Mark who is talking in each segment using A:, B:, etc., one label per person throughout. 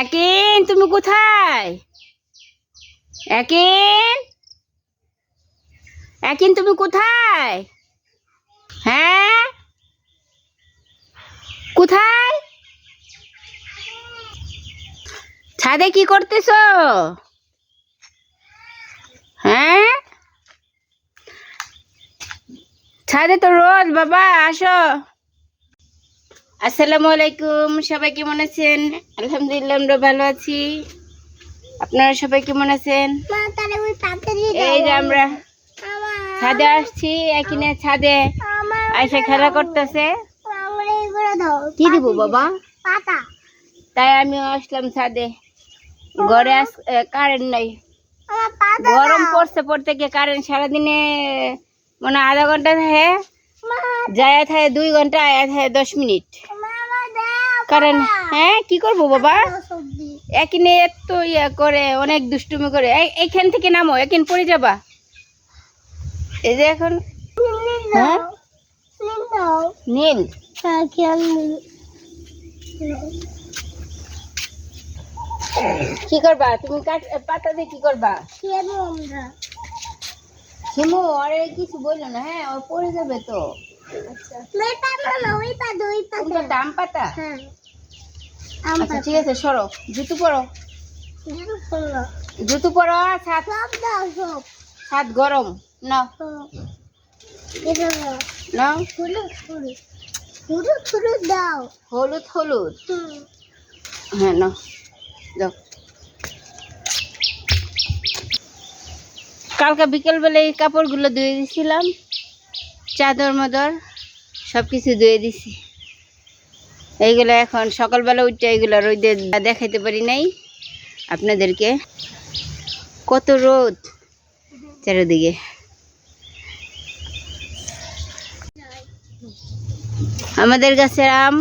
A: একিন, তুমি কোথায়? একিন? একিন, তুমি কোথায়? হ্যাঁ? কোথায়? ছাদে কি করতেছো? হ্যাঁ? ছাদে তো রোদ, বাবা, আসো। আসসালামু আলাইকুম সবাই কেমন আছেন? আলহামদুলিল্লাহ আমরা ভালো আছি। আপনারা সবাই কেমন আছেন? এই যে আমরা ছাদে আসছি এখানে ছাদে আইসা খেলা করতেছে। কি দিব বাবা? তাই আমি আসলাম ছাদে। ঘরে আস কারেন্ট নাই। গরম পড়ছে পড়তে গিয়ে কারেন্ট সারাদিনে মানে আধা ঘণ্টা থাকে যায় থাকে দুই ঘণ্টা আয়া থাকে দশ মিনিট। কারেন্ট হ্যাঁ কি করব বাবা? এখানে এত ইয়া করে অনেক দুষ্টুমি করে। এইখান থেকে নামো এখান পড়ে যাবা। এই যে এখন হ্যাঁ? নীল। কি করবা? তুমি পাতা দিয়ে কি করবা? হিমু আরে কিছু বলল না হ্যাঁ ও পড়ে যাবে তো। কোনটা ডাম পাতা? আচ্ছা ঠিক আছে সরো। জুতো পরো। জুতো পরো। ছাদ ছাদ গরম। নাও। নাও।
B: দাও।
A: হলুদ হলুদ। হ্যাঁ নাও। যাও। কালকে বিকেলবেলা এই কাপড়গুলো ধুয়ে দিছিলাম। চাদর, মাদর সব কিছু ধুয়ে দিছি। এইগুলো এখন সকালবেলা উঠে এইগুলো রোদে দেখাইতে পারি নাই আপনাদেরকে। কত রোদ চারিদিকে। আমাদের গাছের আম,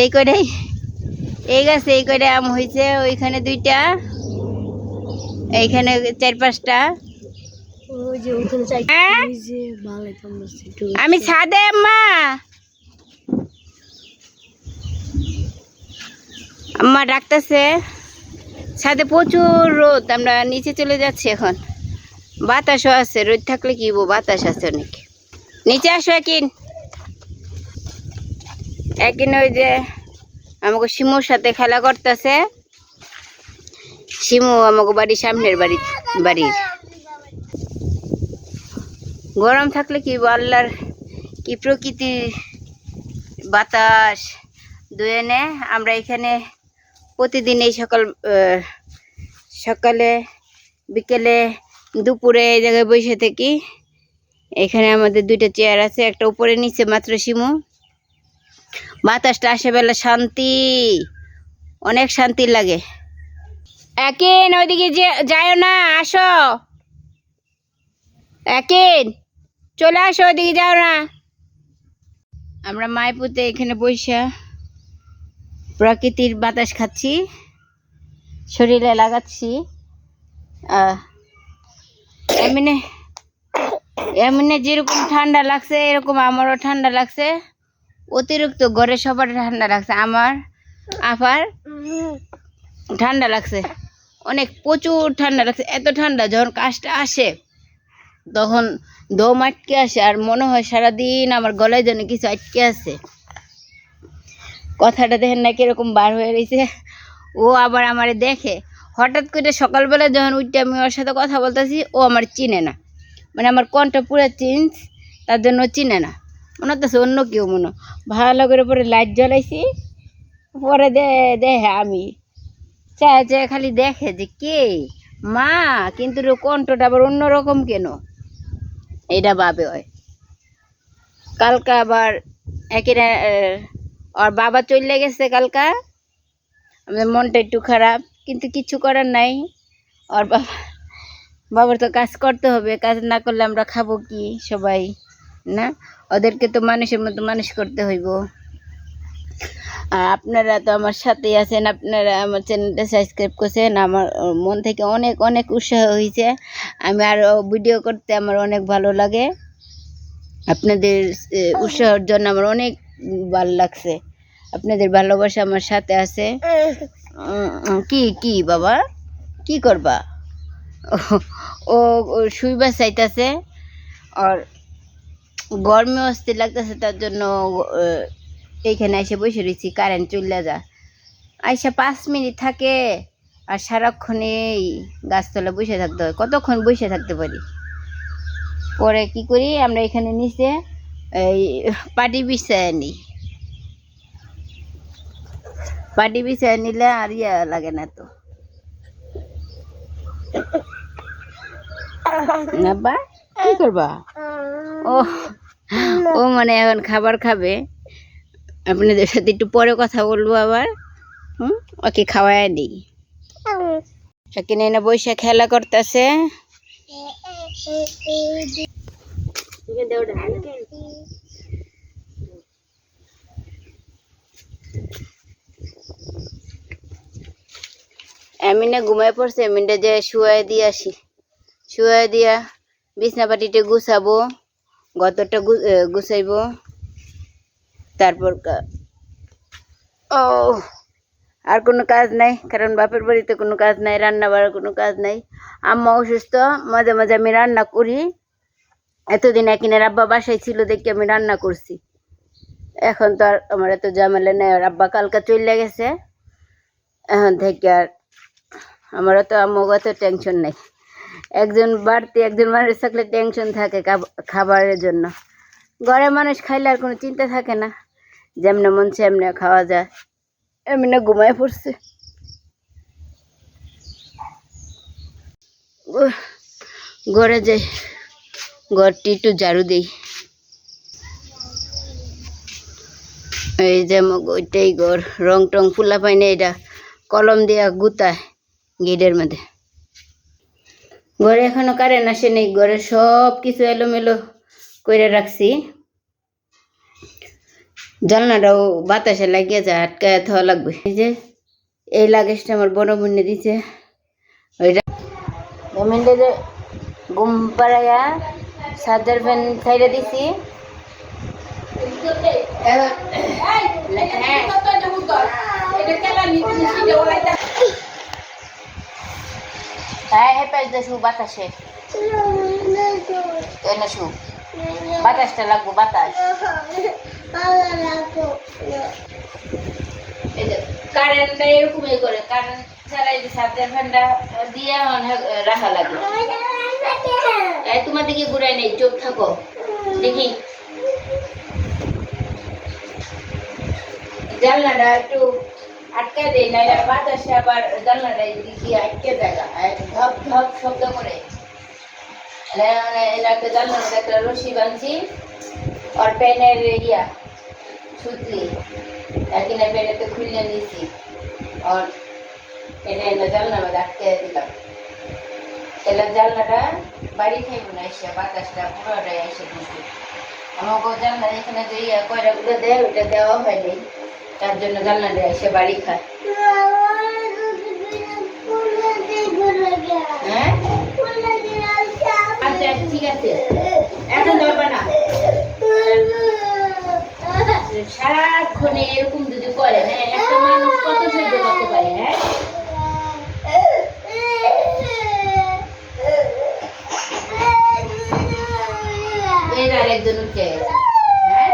A: এই কটাই এই গাছে এই কটাই আম হয়েছে ওইখানে দুইটা। এইখানে চার পাঁচটা হ্যাঁ? আমি ছাদে আম্মা। আম্মা ডাকতেছে ছাদে প্রচুর রোদ আমরা নিচে চলে যাচ্ছি এখন। বাতাসও আছে রোদ থাকলে কি বো বাতাস আছে অনেক। নিচে আসো একিন। একিন ওই যে আমাকে শিমুর সাথে খেলা করতেছে। শিমু আমাকে বাড়ির সামনের বাড়ি বাড়ির। গরম থাকলে কি আল্লাহর কি প্রকৃতি বাতাস? দুয়ে নে, আমরা এখানে প্রতিদিন এই সকাল সকালে, বিকেলে, দুপুরে এই জায়গায় বসে থাকি। এখানে আমাদের দুইটা চেয়ার আছে, একটা উপরে নিচে মাত্র শিমু। বাতাসটা আসে বেলা শান্তি, অনেক শান্তি লাগে। একেন, ওইদিকে যে না, আসো। একেন, চলে আসো, ওইদিকে যাও না। আমরা মায়পুতে এখানে বৈশা প্রকৃতির বাতাস খাচ্ছি, শরীরে লাগাচ্ছি। এমনি এমনি যেরকম ঠান্ডা লাগছে, এরকম আমারও ঠান্ডা লাগছে। অতিরিক্ত ঘরে সবার ঠান্ডা লাগছে, আমার, আপার ঠান্ডা লাগছে। অনেক প্রচুর ঠান্ডা লাগছে। এত ঠান্ডা যখন কাজটা আসে, তখন দম আটকে আসে আর মনে হয় সারাদিন আমার গলায় যেন কিছু আটকে আছে। কথাটা দেখেন না কীরকম বার হয়ে রয়েছে ও আবার আমার দেখে। হঠাৎ করে সকালবেলা যখন উঠতে আমি ওর সাথে কথা বলতেছি, ও আমার চিনে না। মানে আমার কণ্ঠ পুরো চেঞ্জ, তার জন্য চিনে না। মনে হচ্ছে অন্য কেউ মনে ভালো করে পরে লাইট জ্বলাইছি, পরে দে, দেখে আমি চায় চায় খালি দেখে যে কে? মা, কিন্তু কণ্ঠটা আবার অন্যরকম কেন? এটা ভাবে হয় কালকা আবার একেরা ওর বাবা চলে গেছে কালকা। আমাদের মনটা একটু খারাপ, কিন্তু কিছু করার নাই। ওর বাবা বাবার তো কাজ করতে হবে, কাজ না করলে আমরা খাব কি সবাই, না? ওদেরকে তো মানুষের মতো মানুষ করতে হইব। আর আপনারা তো আমার সাথেই আছেন, আপনারা আমার চ্যানেলটা সাবস্ক্রাইব করছেন, আমার মন থেকে অনেক অনেক উৎসাহ হয়েছে। আমি আরও ভিডিও করতে আমার অনেক ভালো লাগে। আপনাদের উৎসাহের জন্য আমার অনেক ভালো লাগছে। আপনাদের ভালোবাসা আমার সাথে আছে। কি কি বাবা? কি করবা? ও- ও ও শুইবা চাইতাছে। আর গরমে অস্থির লাগতেছে, তার জন্য এইখানে এসে বসে রয়েছি কারেন্ট চলে যা। আইসা পাঁচ মিনিট থাকে আর সারাক্ষণ এই গাছতলা বসে থাকতে হয়। কতক্ষণ বসে থাকতে পারি? পরে কি করি আমরা এখানে নিচে এই পাটি বিছায় নিই। পাটি বিছায় নিলে আর ইয়া লাগে না তো। বা কি করবা? ও ও মানে এখন খাবার খাবে। আপনাদের সাথে একটু পরে কথা বলব আবার। হুম? ওকে খাওয়ায় দিই। এখানে এনে বসে খেলা করতেছে। এমিনে ঘুমায় পড়ছে এমিনটা যে শুয়াই দিয়ে আসি। শুয়াই দিয়া বিছনা পাটিতে গুছাবো, গতরটা গু- গুছাইবো। তারপর ও, আর কোনো কাজ নাই, কারণ বাপের বাড়িতে কোনো কাজ নাই রান্না বাড়ার কোনো কাজ নাই। আম্মা অসুস্থ, মাঝে মাঝে আমি রান্না করি। এতদিন একিনের আব্বা বাসায় ছিল, দেখে আমি রান্না করছি। এখন তো আর আমার এত ঝামেলা নেই, আর আব্বা কালকা চলে গেছে। এখন থেকে আর আমারও তো আম্মুর অত টেনশন নেই। একজন বাড়তি, একজন মানুষ থাকলে টেনশন থাকে খাব- খাবারের জন্য। ঘরে মানুষ খাইলে আর কোনো চিন্তা থাকে না। যেমনে মন সেমনে খাওয়া যায়। এমনি ঘুমায় পড়ছে। ঘরে যাই। ঘরটি একটু ঝাড়ু দিই। এই যে ওইটাই ঘর। রং টং ফুলা পাই না এটা। কলম দিয়া গুতায় গেটের মধ্যে। ঘরে এখনও কারেন্ট আসে নেই। ঘরে সব কিছু এলোমেলো করে রাখছি। জানলাটাও বাতাসে লাগিয়ে যায়, আটকায় থাওয়া লাগবে। এই যে, এই লাগেজটা আমার বড় বোনে দিছে। ওইটা পেমেন্টে যে ঘুম পাড়াইয়া সাজার ফ্যান সাইডে দিছি। হ্যাঁ হ্যাঁ পাইতে শু বাতাসে। শু বাতাসটা লাগবো, বাতাস। করে কারেন্ট দিয়ে অনেক রাখা লাগে তোমার দিকে নেই চোখ থাকো। দেখি। জানলাটা একটু আটকে দেয় না বাতাসে আবার জানলাটা আটকে জায়গা ধপ ধপ শব্দ করে। এটাকে জানলাটা একটা রশি বাঁধছি। আর পেনের ইয়া সুতলি এখানে পেনেতে খুলে নিয়েছি আর এটা এনে জানলা মধ্যে আটকে দিলাম এলা জানলাটা বাড়ি খাইব না এসে বাতাসটা পুরোটাই এসে ঢুকে আমাকে জানলা এখানে যে ইয়া কয়টা গুলো দেয় ওটা দেওয়া হয়নি তার জন্য জানলাটা এসে বাড়ি খায় হ্যাঁ আচ্ছা ঠিক আছে এখন ধরবে না সারাক্ষণ এরকম যদি করে হ্যাঁ একটা মানুষ কত সহ্য করতে পারে হ্যাঁ? এর উঠে হ্যাঁ?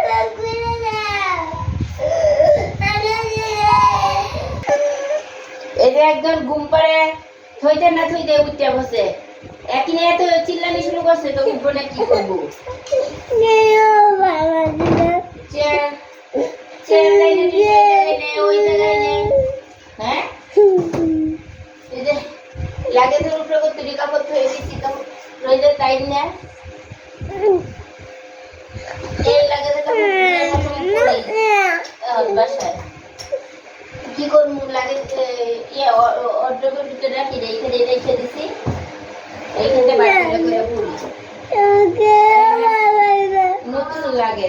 A: এই যে একজন ঘুম পাড়ে থইতে না থইতে উঠতে বসে। একই এত চিল্লানি শুরু করছে তো উঠবো না কি করব? লাগেজের উপরে রইলে তাই না এই লাগেজের কি করব লাগে ইয়ে অর্ডার ভিতরে রাখি রেখে দিছি এইখানে করে নতুন লাগে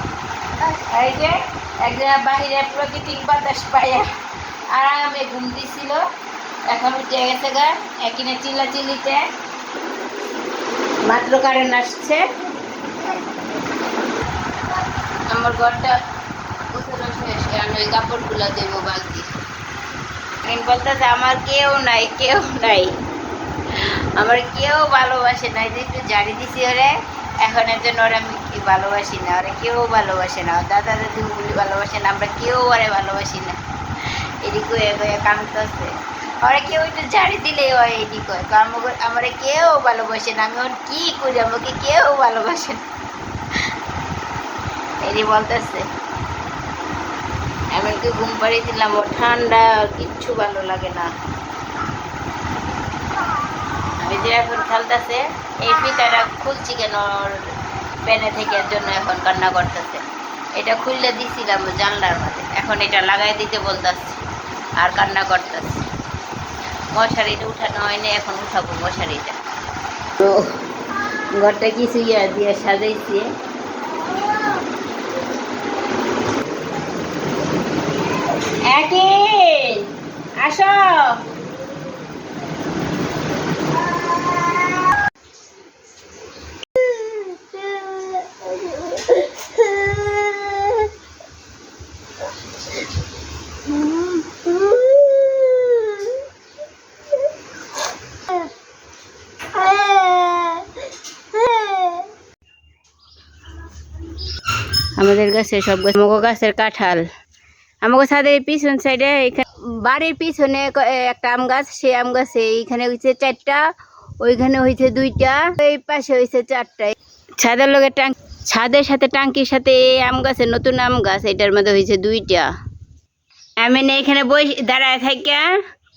A: এই যে একদিন বাহিরে প্রকৃতিক বাতাস পাইয়া আরামে ঘুম দিছিল। এখন উঠে গেছে গা, এখানে চিল্লা চিল্লিতে মাত্র কারেন্ট আসছে। আমার ঘরটা গোছানো শেষ আমি ওই কাপড়গুলো দেবো বালতি। আমি বলতেছে, আমার কেউ নাই কেউ নাই। আমার কেউ ভালোবাসে নাই যে একটু জারি দিছি ওরে, এখন এর জন্য ওরা কি ভালোবাসি না ওরা কেউ ভালোবাসে না। দাদা দাদি বলি ভালোবাসে না, আমরা কেউ ওরে ভালোবাসি না। এদিক হয়ে কামতেছে ওরা কেউ একটু জারি দিলেই হয় এদিক আমার কেউ ভালোবাসে না। আমি ওর কি করি? আমাকে কেউ ভালোবাসে না। এদি বলতেছে। এমনকি ঘুম পাড়িয়ে দিলাম ও ঠান্ডা, কিচ্ছু ভালো লাগে না। আমি যে এখন খেলতেছে, এই ফিতাটা খুলছি কেন? পেনে থেকে এর জন্য এখন কান্না করতেছে। এটা খুললে দিছিলাম জানলার মধ্যে। এখন এটা লাগাই দিতে বলতেছে আর কান্না করতেছে। মশারিটা উঠানো হয়নি, এখন উঠাবো মশারিটা। তো ঘরটা কিছু ইয়া দিয়ে সাজাইছি। আসো। গাছে, সব গাছ। আমাকে গাছের কাঁঠাল। আমাকে ছাদের পিছন সাইডে এখানে বাড়ির পিছনে একটা আম গাছ, সেই আম গাছে এইখানে হয়েছে চারটা, ওইখানে হয়েছে দুইটা, এই পাশে হয়েছে চারটা। ছাদের লগে টাং ছাদের সাথে টাঙ্কির সাথে এই আম গাছের নতুন আম গাছ, এটার মধ্যে হয়েছে দুইটা। আমি না এখানে বই দাঁড়ায় থাইকা,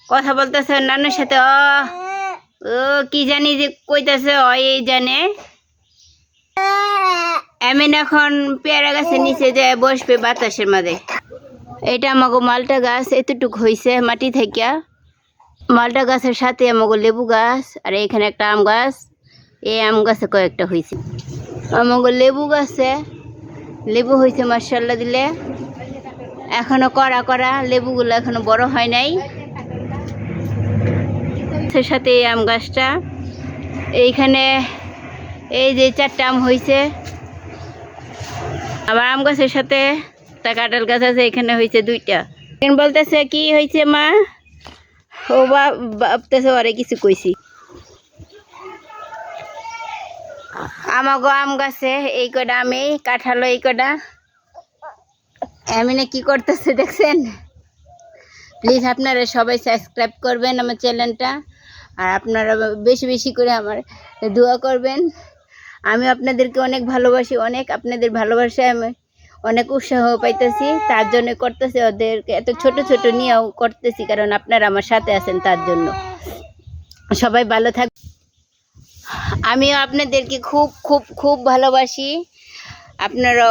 A: কথা বলতেছে নানুর সাথে ও ও, কি জানি যে কইতাছে ও এই জানে। আমি এখন পেয়ারা গাছের নিচে যায়, বসবে বাতাসের মাঝে। এটা আমাকে মালটা গাছ, এতটুকু হয়েছে মাটি থেকে মালটা গাছের সাথে আমাকে লেবু গাছ, আর এখানে একটা আম গাছ। এই আম গাছে কয়েকটা হয়েছে আমাকে লেবু গাছে, লেবু হয়েছে মার্শাল্লা দিলে। এখনও কড়া কড়া, লেবুগুলো এখনও বড় হয় নাই। গাছের সাথে এই আম গাছটা। এইখানে এই যে চারটা আম হয়েছে আবার আম গাছের সাথে তা কাঁঠাল গাছ আছে, এখানে হয়েছে দুইটা। বলতেছে, কি হয়েছে মা? ও ভাবতেছে, ওরে কিছু কইছি। আমাগো আম গাছে, এই কটা আমি কাঁঠালো এই কটা এমনি কি করতেছে দেখছেন? প্লিজ আপনারা সবাই সাবস্ক্রাইব করবেন আমার চ্যানেলটা আর আপনারা বেশি বেশি করে আমার দোয়া করবেন। আমি আপনাদেরকে অনেক ভালোবাসি, অনেক আপনাদের ভালোবাসায় আমি অনেক উৎসাহ পাইতেছি, তার জন্য করতেছি ওদেরকে, এত ছোট ছোট নিয়েও করতেছি, কারণ আপনারা আমার সাথে আছেন তার জন্য। সবাই ভালো থাক আমিও আপনাদেরকে খুব খুব খুব ভালোবাসি। আপনারা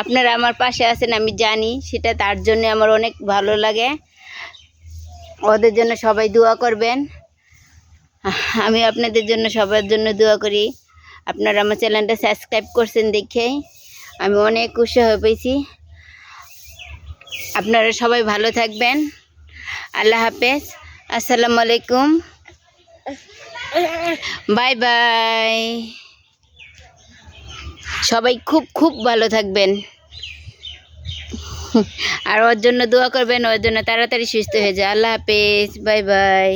A: আপনারা আমার পাশে আছেন, আমি জানি, সেটা তার জন্য আমার অনেক ভালো লাগে। ওদের জন্য সবাই দোয়া করবেন। আমি আপনাদের জন্য সবার জন্য দোয়া করি। আপনারা আমার চ্যানেলটা সাবস্ক্রাইব করছেন দেখে আমি অনেক উৎসাহ পেয়েছি। আপনারা সবাই ভালো থাকবেন। আল্লাহ হাফেজ। আসসালামু আলাইকুম। Bye bye. সবাই খুব খুব ভালো থাকবেন। আর ওর জন্য দোয়া করবেন, ওর জন্য তাড়াতাড়ি সুস্থ হয়ে যায় আল্লাহ হাফেজ। Bye bye.